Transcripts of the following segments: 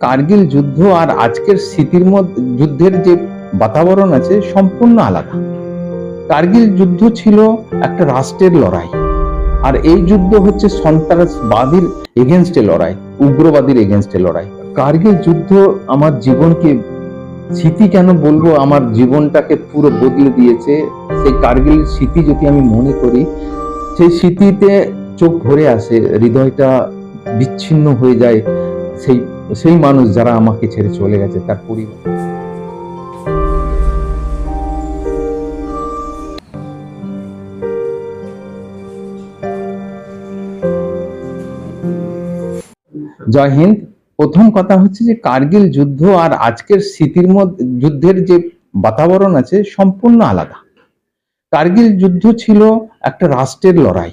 কার্গিল যুদ্ধ আর আজকের স্মৃতির মধ্যে, যুদ্ধের যে বাতাবরণ আছে সম্পূর্ণ আলাদা। কার্গিল যুদ্ধ ছিল একটা রাষ্ট্রের লড়াই, আর এই যুদ্ধ হচ্ছে সন্ত্রাসবাদীর এগেনস্টে লড়াই, উগ্রবাদীর এগেনস্টে লড়াই। কার্গিল যুদ্ধ আমার জীবনকে, স্মৃতি কেন বলব, আমার জীবনটাকে পুরো বদলে দিয়েছে। সেই কার্গিল স্মৃতি যদি আমি মনে করি, সেই স্মৃতিতে চোখ ভরে আসে, হৃদয়টা বিচ্ছিন্ন হয়ে যায়, সেই সেই মানুষ যারা আমাকে ছেড়ে চলে গেছে, তার পরিবার। জয় হিন্দ, প্রথম কথা হচ্ছে যে কার্গিল যুদ্ধ আর আজকের স্মৃতির মধ্যে, যুদ্ধের যে বাতাবরণ আছে, সম্পূর্ণ আলাদা। কার্গিল যুদ্ধ ছিল একটা রাষ্ট্রের লড়াই।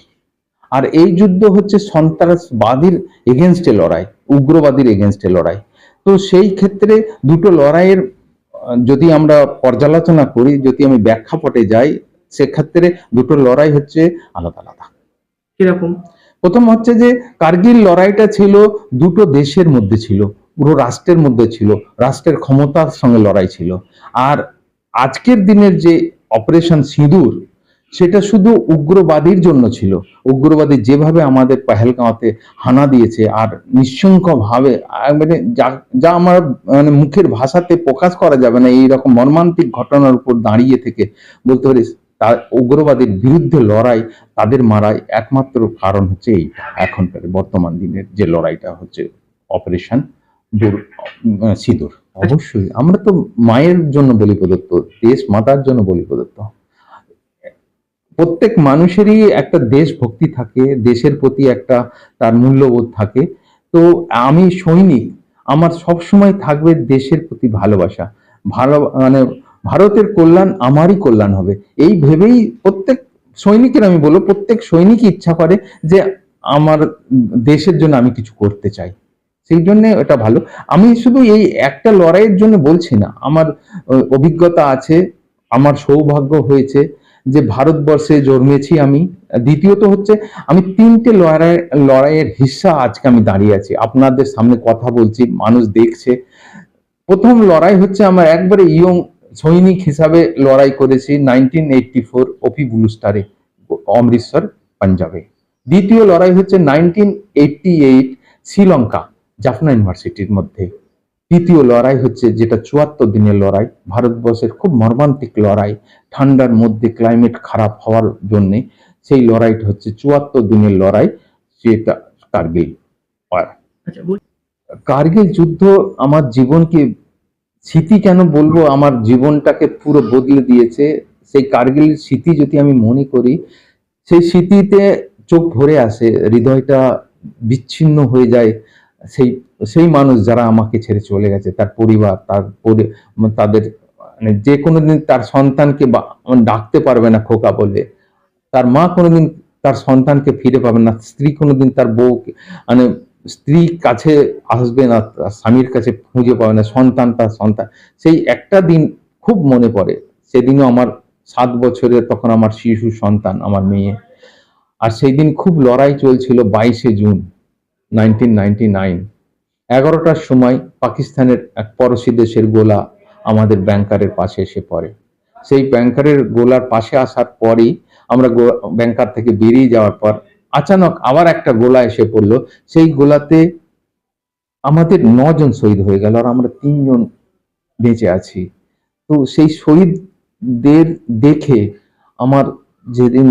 আর এই যুদ্ধ হচ্ছে সন্ত্রাসবাদীর এগেনস্টে লড়াই উগ্রবাদীর এগেনস্টে লড়াই। তো সেই ক্ষেত্রে দুটো লড়াইয়ের যদি আমরা পর্যালোচনা করি যদি আমি ব্যাখ্যাপটে যাই সেক্ষেত্রে দুটো লড়াই হচ্ছে আলাদা আলাদা। কীরকম? প্রথম হচ্ছে যে কার্গিল লড়াইটা ছিল দুটো দেশের মধ্যে ছিল পুরো রাষ্ট্রের মধ্যে ছিল রাষ্ট্রের ক্ষমতার সঙ্গে লড়াই ছিল। আর আজকের দিনের যে অপারেশন সিঁদুর সেটা শুধু উগ্রবাদীর জন্য ছিল। উগ্রবাদী যেভাবে আমাদের পেহেলগাঁওতে হানা দিয়েছে আর আহ, মানে যা যা আমার মানে মুখের ভাষাতে প্রকাশ করা যাবে না এইরকম মর্মান্তিক ঘটনার উপর দাঁড়িয়ে থেকে বলতে পারি তার উগ্রবাদীর বিরুদ্ধে লড়াই তাদের মারাই একমাত্র কারণ হচ্ছে এই এখনকার বর্তমান দিনের যে লড়াইটা হচ্ছে অপারেশন সিঁদুর। অবশ্যই। আমরা তো মায়ের জন্য বলি প্রদত্ত দেশ মাতার জন্য বলি প্রদত্ত। প্রত্যেক মানুষেরই একটা দেশভক্তি থাকে, দেশের প্রতি একটা তার মূল্যবোধ থাকে। তো আমি সৈনিক, আমার সব সময় থাকবে দেশের প্রতি ভালোবাসা। ভালো মানে ভারতের কল্যাণ আমারই কল্যাণ হবে। এই ভেবেই প্রত্যেক সৈনিকের আমি বলব, প্রত্যেক সৈনিকই ইচ্ছা করে যে আমার দেশের জন্য আমি কিছু করতে চাই। সেই জন্য এটা ভালো। আমি শুধু এই একটা লড়াইয়ের জন্য বলছি না, আমার অভিজ্ঞতা আছে, আমার সৌভাগ্য হয়েছে। যে ভারতবর্ষে জন্মেছি আমি, দ্বিতীয়ত হচ্ছে আমি তিনটে লড়াই, লড়াইয়ের হিস্সা আজকে আমি দাঁড়িয়ে আছি। আপনাদের সামনে কথা বলছি, মানুষ দেখছে। প্রথম লড়াই হচ্ছে আমার একবারে ইয়ং সৈনিক হিসাবে লড়াই করেছি nineteen eighty four OP blue স্টারে, অমৃতসর, পাঞ্জাবে। দ্বিতীয় লড়াই হচ্ছে nineteen eighty eight Sri Lanka, Jaffna ইউনিভার্সিটির মধ্যে। তৃতীয় লড়াই হচ্ছে যেটা চুয়াত্তর দিনের লড়াই ভারতবর্ষের খুব মর্মান্তিক লড়াই ঠান্ডার মধ্যে ক্লাইমেট খারাপ হওয়ার জন্য সেই লড়াইটা হচ্ছে চুয়াত্তর দিনের লড়াই সেটা কার্গিল আচ্ছা কার্গিল যুদ্ধ আমার জীবনকে স্মৃতি কেন বলব? আমার জীবনটাকে পুরো বদলে দিয়েছে। সেই কার্গিল স্মৃতি যদি আমি মনে করি সেই স্মৃতিতে চোখ ভরে আসে হৃদয়টা বিচ্ছিন্ন হয়ে যায় সেই সেই মানুষ যারা আমাকে ছেড়ে চলে গেছে, তার পরিবার, তার তাদের মানে যে কোনো দিন তার সন্তানকে বা- ডাকতে পারবে না খোকা বলে। তার মা কোনোদিন তার সন্তানকে ফিরে পাবে না, স্ত্রী কোনোদিন তার বউ মানে স্ত্রী কাছে আসবে না স্বামীর কাছে খুঁজে পাবে না, সন্তান তার সন্তান। সেই একটা দিন খুব মনে পড়ে। সেদিনও আমার সাত বছরের তখন আমার শিশু সন্তান, আমার মেয়ে। আর সেই দিন খুব লড়াই চলছিল বাইশে জুন নাইনটিন নাইনটি নাইন এগারোটার সময় পাকিস্তানের এক পড়শি দেশের গোলা আমাদের ব্যাংকারের পাশে এসে পড়ে। সেই ব্যাংকারের গোলার পাশে আসার পরই আমরা ব্যাংকার থেকে বেরিয়ে যাওয়ার পর আচানক আবার একটা গোলা এসে পড়ল। সেই গোলাতে আমাদের নজন শহীদ হয়ে গেল আর আমরা তিনজন বেঁচে আছি। তো সেই শহীদদের দেখে আমার যেদিন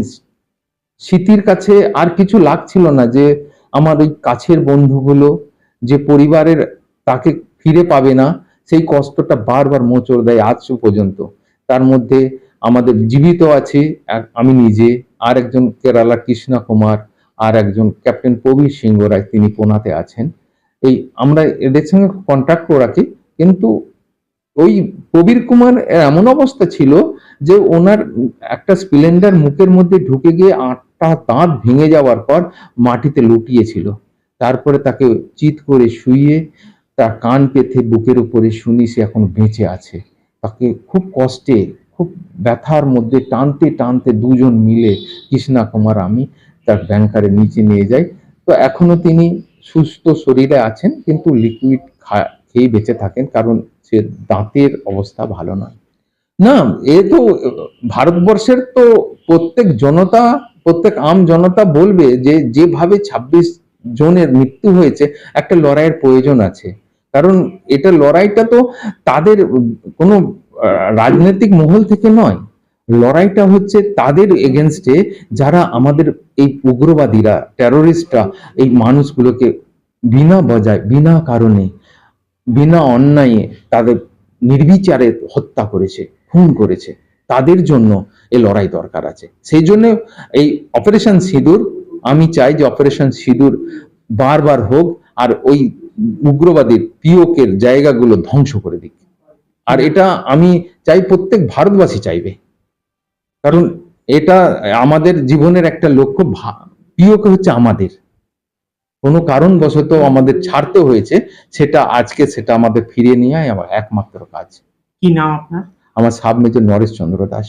স্মৃতির কাছে আর কিছু লাগছিল না যে আমার ওই কাছের বন্ধুগুলো যে পরিবারের তাকে ফিরে পাবে না, সেই কষ্টটা বারবার মোচড় দেয় আজ পর্যন্ত। তার মধ্যে আমাদের জীবিত আছে আমি নিজে, আর একজন কেরালা কৃষ্ণা কুমার, আর একজন ক্যাপ্টেন প্রবীর সিংহ রায় তিনি পোনাতে আছেন। এই আমরা এদের সঙ্গে কন্ট্যাক্ট রাখি, কিন্তু ওই প্রবীর কুমার এমন অবস্থা ছিল যে ওনার একটা স্প্লেন্ডার মুখের মধ্যে ঢুকে গিয়ে আটটা দাঁত ভেঙে যাওয়ার পর মাটিতে লুটিয়েছিল। তারপরে তাকে চিৎ করে শুইয়ে তার কান পেতে বুকের উপরে শুনি সে এখন বেঁচে আছে। তাকে খুব কষ্টে, খুব ব্যথার মধ্যে টানতে টানতে দুজন মিলে কৃষ্ণা কুমার আমি তার ব্যাংকারে নিচে নিয়ে যাই। তো এখনও তিনি সুস্থ শরীরে আছেন কিন্তু লিকুইড খেয়েই বেঁচে থাকেন কারণ সে দাঁতের অবস্থা ভালো নয়। না, এ তো, ভারতবর্ষের তো প্রত্যেক জনতা, প্রত্যেক আম জনতা বলবে যে যেভাবে ছাব্বিশ জনের মৃত্যু হয়েছে, একটা লড়াইয়ের প্রয়োজন আছে। কারণ এটা লড়াইটা তো তাদের কোনো রাজনৈতিক মহল থেকে নয়। লড়াইটা হচ্ছে তাদের এগেনস্টে যারা আমাদের এই উগ্রবাদীরা টেরোরিস্টরা এই মানুষগুলোকে বিনা বজায়, বিনা কারণে, বিনা অন্যায়ে তাদের নির্বিচারে হত্যা করেছে, খুন করেছে। তাদের জন্য এই লড়াই দরকার আছে। সেই জন্য এই অপারেশন সিঁদুর আমি চাই যে অপারেশন সিঁদুর বারবার হোক আর ওই উগ্রবাদীর পিওকের জায়গাগুলো ধ্বংস করে দিক। আর এটা আমি চাই প্রত্যেক ভারতবাসী চাইবে। কারণ এটা আমাদের জীবনের একটা লক্ষ্য পিওকে হচ্ছে আমাদের। কোনো কারণবশত আমাদের ছাড়তে হয়েছে সেটা আজকে সেটা আমাদের ফিরিয়ে নিয়ে আমার একমাত্র কাজ। কি নাম আপনার? আমার সাব মেজর নরেশ চন্দ্র দাস।